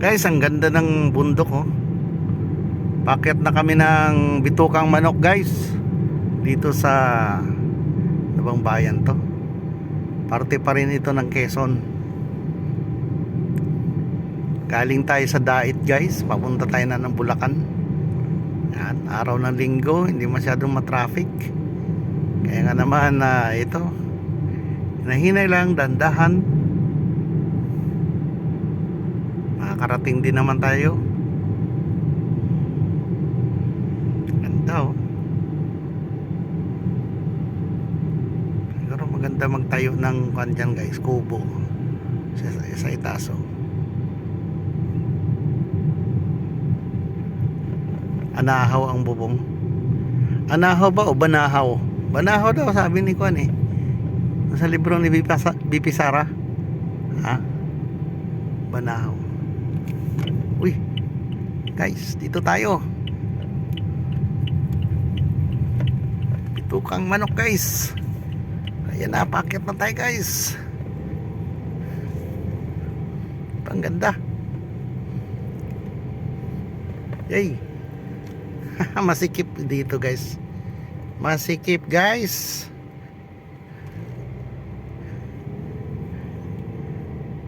Guys, ang ganda ng bundok oh. Pakyat na kami ng bitukang manok guys. Dito sa ano bang bayan to? Parte pa rin ito ng Quezon. Galing tayo sa Dait guys. Papunta tayo na ng Bulacan. Yan, araw ng linggo, hindi masyadong matraffic. Kaya nga naman na ito. Nahinay lang, dandahan. Makakarating din naman tayo. Ganda oh. Siguro maganda magtayo ng kwan guys, kubo. Sa, sa itaso. Anahaw ang bubong. Anahaw ba o banahaw? Banahaw daw sabi ni Kwan eh. Sa libro ni BP, Sa- BP Sara. Ha? Banahaw. Uy. Guys, dito tayo. Pitukang manok guys. Ayan na, packet na tayo guys. Pangganda. Yay. Masikip dito guys. Masikip guys.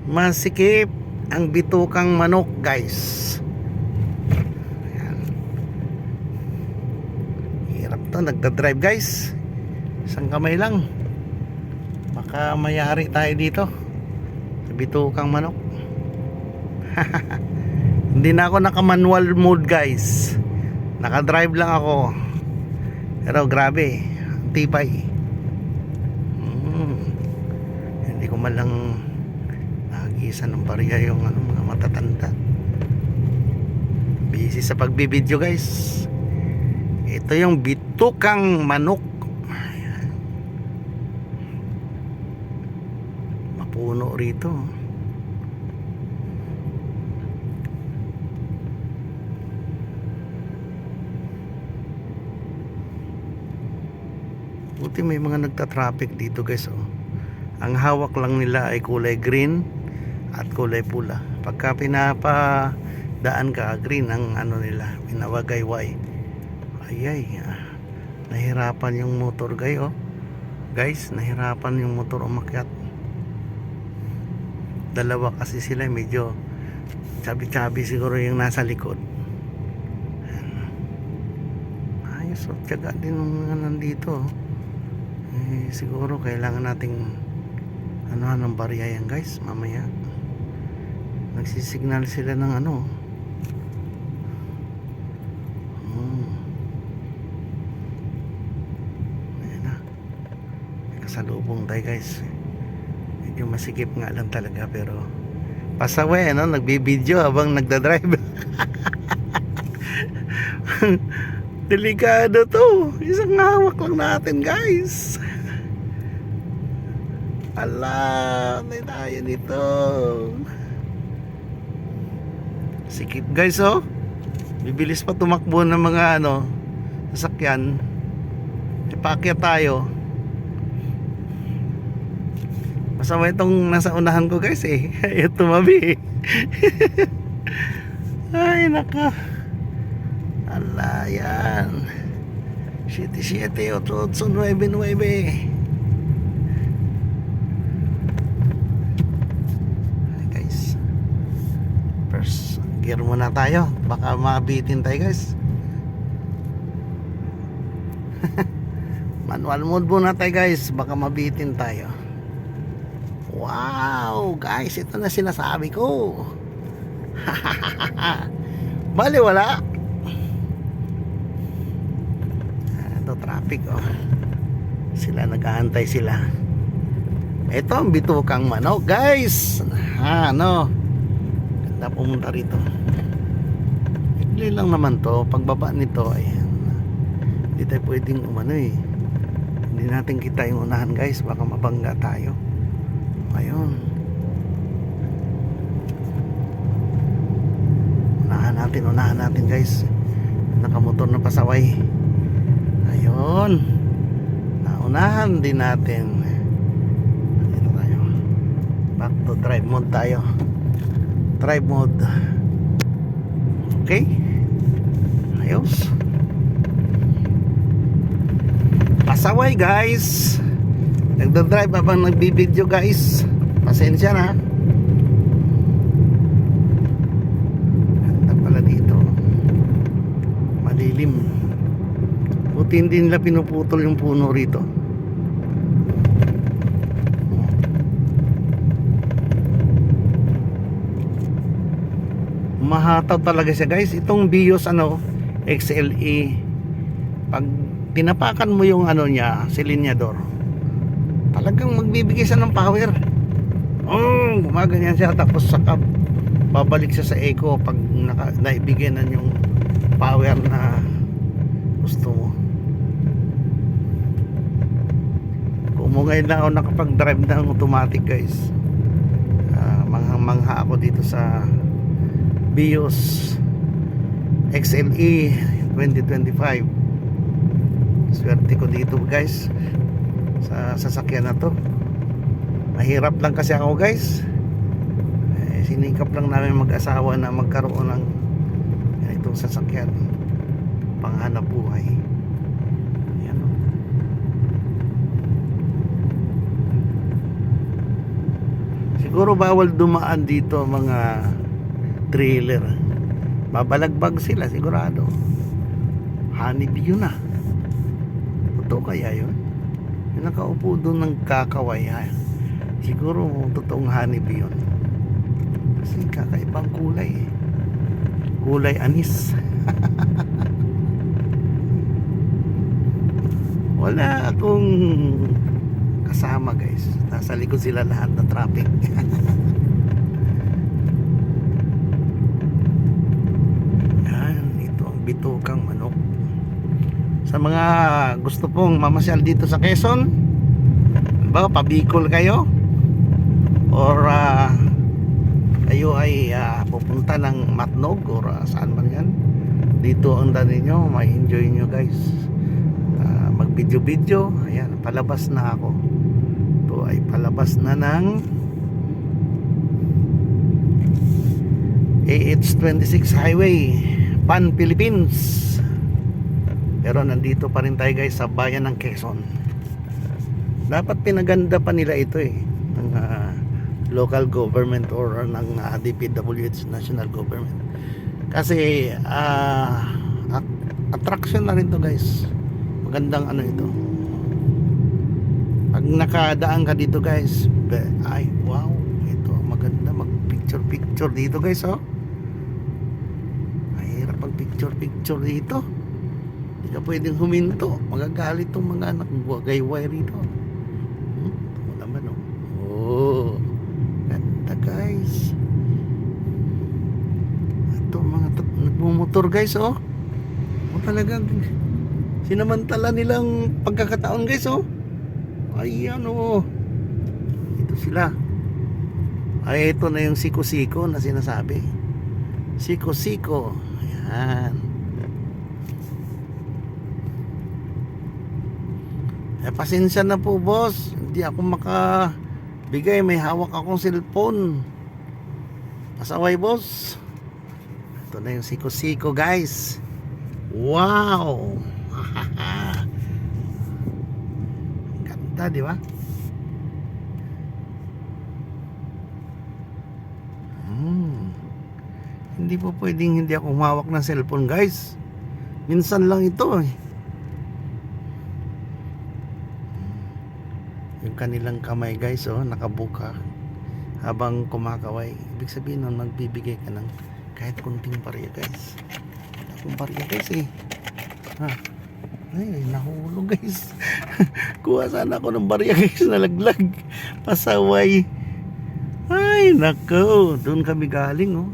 Masikip ang bitukang manok guys. Ayan. Hirap to nagda-drive guys. Isang kamay lang. Baka mayari tayo dito. Sa bitukang manok. Hindi na ako naka-manual mode guys. Naka-drive lang ako. Pero grabe, ang tibay. Mm. Hindi ko man lang nakagisa ng barya yung ano, mga matatanda. Busy sa pagbibideo guys. Ito yung bitukang manok. Mapuno rito. Buti may mga nagta-traffic dito guys oh. Ang hawak lang nila ay kulay green at kulay pula. Pagka pinapadaan ka, green ang ano nila, pinawagayway. Ayay, ah. nahirapan yung motor guy oh. Guys, nahirapan yung motor umakyat. Dalawa kasi sila medyo chabi-chabi siguro yung nasa likod. Ayos, oh, tiyaga din ng mga nandito oh eh, siguro kailangan nating ano ng barya yan guys mamaya nagsisignal sila ng ano hmm. ayan na May kasalubong tayo guys medyo masikip nga lang talaga pero pasaway ano nagbibideo habang nagdadrive Delikado to. Isang hawak lang natin, guys. Ala, na tayo dito. Sikip, guys, oh. Bibilis pa tumakbo ng mga ano, sasakyan. Ipakya tayo. Masama itong nasa unahan ko, guys, eh. Ayaw tumabi. Ay, naka. Ala, yan. 77, 8, 8, 9, 9. Ay, guys. First gear muna tayo. Baka mabitin tayo, guys. Manual mode muna tayo, guys. Baka mabitin tayo. Wow, guys. Ito na sinasabi ko. Bali, wala. ito traffic oh. Sila nag-aantay sila. Ito ang bitukang manok. Guys ha ano? Ganda pumunta rito. Ikli lang naman to. Pagbaba nito ayan. Hindi tayo pwedeng umano eh. Hindi natin kita yung unahan guys. Baka mabangga tayo ayun unahan natin unahan natin guys. Nakamotor na pasaway. Ayun. Naunahan din natin. Dito tayo. Back to drive mode tayo. Drive mode. Okay? Ayos. Pasaway guys. Nagdadrive habang nagbibideo guys. Pasensya na. Ganda pala dito. Madilim. Buti hindi nila pinuputol yung puno rito. Mahataw talaga siya guys. Itong Bios ano, XLE. Pag tinapakan mo yung ano niya, silinyador, talagang magbibigay siya ng power. Oh, gumaganyan siya tapos saka babalik siya sa eco pag naka, naibigyan na yung power na gusto mo. Kung mo ngayon lang ako nakapag-drive ng automatic guys. Ah, manghang-mangha ako dito sa Bios XLE 2025 swerte ko dito guys sa sasakyan na to. Mahirap lang kasi ako guys. Eh, sinikap lang namin mag-asawa na magkaroon ng itong sasakyan. Panghanap buhay. Oh. siguro bawal dumaan dito mga trailer. Babalagbag sila sigurado. Honeybee yun ah. Totoo kaya yun nakaupo doon ng kakaway ha? siguro totoong honeybee yun. Kasi kakaibang kulay eh. kulay anis. Wala akong kasama guys. Nasa likod sila lahat na traffic. Yan ito ang bitukang manok sa mga gusto pong mamasyal dito sa Quezon ba pabikol kayo? Or ah, kayo ay ah, pupunta ng Matnog or ah, saan man yan? Dito ang dali nyo may enjoy nyo guys. Ah, mag video video ayan palabas na ako. Ito ay palabas na ng AH26 highway Pan Philippines pero nandito pa rin tayo guys sa bayan ng Quezon. Dapat pinaganda pa nila ito eh ng ah, local government or ng ah, DPWH national government. Kasi at- attraction na rin to guys. Magandang ano ito. Pag nakadaan ka dito guys ay wow ito maganda mag picture picture dito guys oh. Mahirap pag picture picture dito ka pwedeng huminto. Magagalit tong mga anak gayway rito. Hmm, ito naman oh. Oh. Ganda guys. Ito mga nagmumotor guys oh. Oh talagang sinamantala nilang pagkakataon guys oh. Ayan oh. Ito sila. Ay ito na yung siko-siko na sinasabi. Siko-siko. Ayan eh pasensya na po boss hindi ako makabigay may hawak akong cellphone pasaway boss ito na yung siko-siko guys wow Ganda, di ba? Hmm. Hindi po pwedeng hindi ako humawak ng cellphone, guys. Minsan lang ito eh. Kanilang kamay, guys, oh, nakabuka habang kumakaway. Ibig sabihin nun, magbibigay ka ng kahit kunting barya, guys. Wala barya, guys, eh. Ha? Ay, nahulog guys. Kuha sana ako ng barya guys, nalaglag. Pasaway. Ay, nako. Doon kami galing, oh.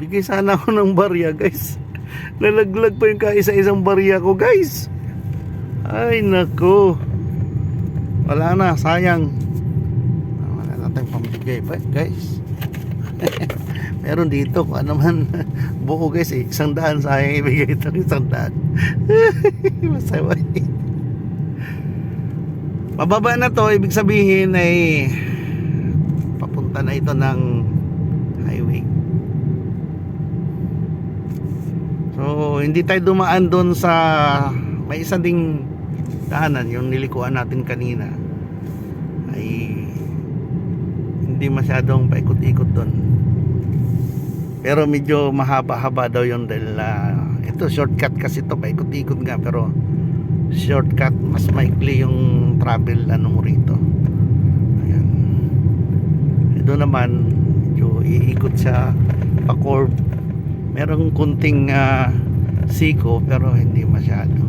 Bigay sana ako ng barya guys. Nalaglag pa yung kaisa-isang barya ko guys. Ay, nako. Wala na, sayang. Wala natin pambigay pa guys. Meron dito kung ano man buo guys eh. Isang daan sayang ibigay ito isang daan. Masaway. Pababa na to, ibig sabihin ay papunta na ito ng highway. hindi tayo dumaan doon sa may isa ding daanan yung nilikuan natin kanina ay hindi masyadong paikot-ikot doon. Pero medyo mahaba-haba daw yun dahil ah, ito shortcut kasi ito paikot-ikot nga pero shortcut mas maikli yung travel ano mo rito. Ayan. Ito naman medyo iikot siya pa curve. Merong kunting ah, siko pero hindi masyado.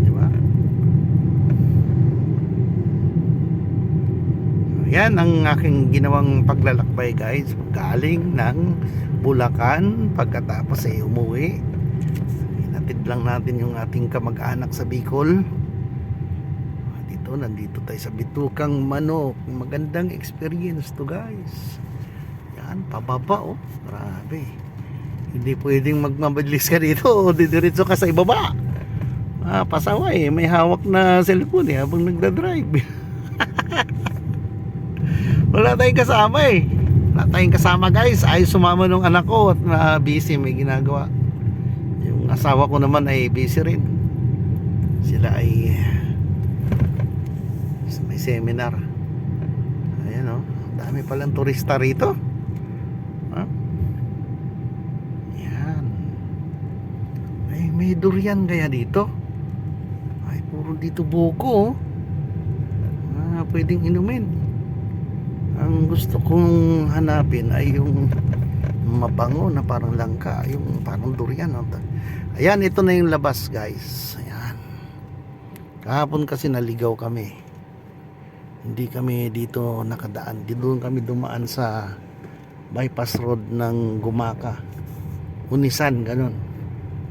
Di ba? Yan ang aking ginawang paglalakbay guys. Galing ng Bulacan pagkatapos ay umuwi. Inatid lang natin yung ating kamag-anak sa Bicol. Dito, nandito tayo sa Bitukang Manok. Magandang experience to guys. Yan, pababa oh. Grabe. Hindi pwedeng magmabilis ka dito o didiretso ka sa ibaba. Ah, pasaway, may hawak na cellphone eh habang nagda-drive. Wala tayong kasama eh. Wala tayong kasama guys. Ay sumama nung anak ko at na busy may ginagawa. Yung asawa ko naman ay busy rin. Sila ay may seminar. Ayan oh. Dami palang turista rito. Yan. Ay, may durian kaya dito. Ay, puro dito buko oh. Ah, pwedeng inumin ang gusto kong hanapin ay yung mabango na parang langka yung parang durian ayan ito na yung labas guys. Ayan. Kahapon kasi naligaw kami. Hindi kami dito nakadaan. Doon kami dumaan sa bypass road ng Gumaka Unisan ganun.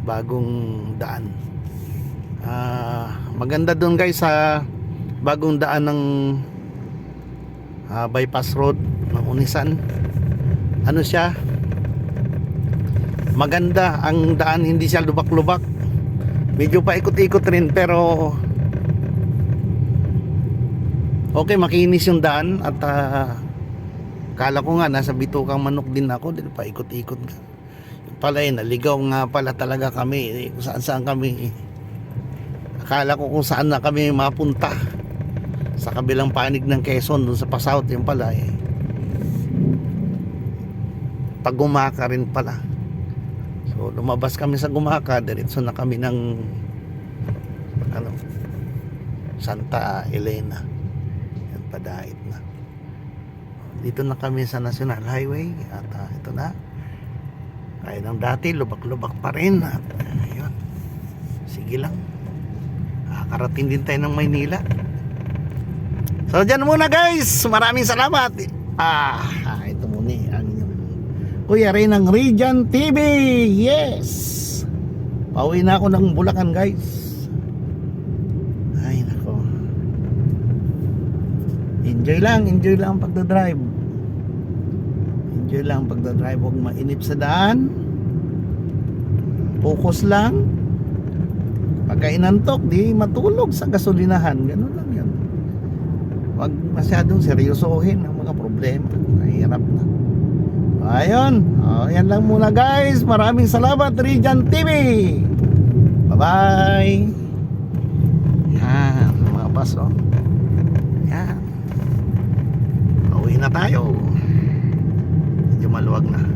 Bagong daan. Ah, maganda doon guys sa bagong daan ng ah, bypass road Unisan. Ano siya? Maganda ang daan hindi siya lubak-lubak. Medyo paikot-ikot rin pero okay makinis yung daan at ah, kala ko nga nasa bitukang manok din ako din paikot-ikot pala eh naligaw nga pala talaga kami eh, kung saan saan kami akala ko kung saan na kami mapunta sa kabilang panig ng Quezon dun sa Pasouth yung pala eh. Pag gumaka rin pala. So lumabas kami sa gumaka diretso na kami ng ano Santa Elena. Yan padait na. Dito na kami sa National Highway at ah, ito na. Kaya ng dati lubak-lubak pa rin at ayun sige lang. Nakakarating din tayo ng Maynila So dyan muna guys. Maraming salamat. Ah, ah, ito muna eh, ang inyong Kuya Ray ng Region TV. Yes. Pauwi na ako ng Bulacan guys. Ay nako. Enjoy lang, enjoy lang ang pagdadrive. Enjoy lang ang pagdadrive. Huwag mainip sa daan. Focus lang. Pagka inantok, di matulog sa gasolinahan. Ganun lang yan wag masyadong seryosohin ang mga problema. Mahirap na. Ayun. Oh, yan lang muna guys. Maraming salamat Region TV bye bye yan mga bus oh. Yan. Pauwi na tayo. Medyo maluwag na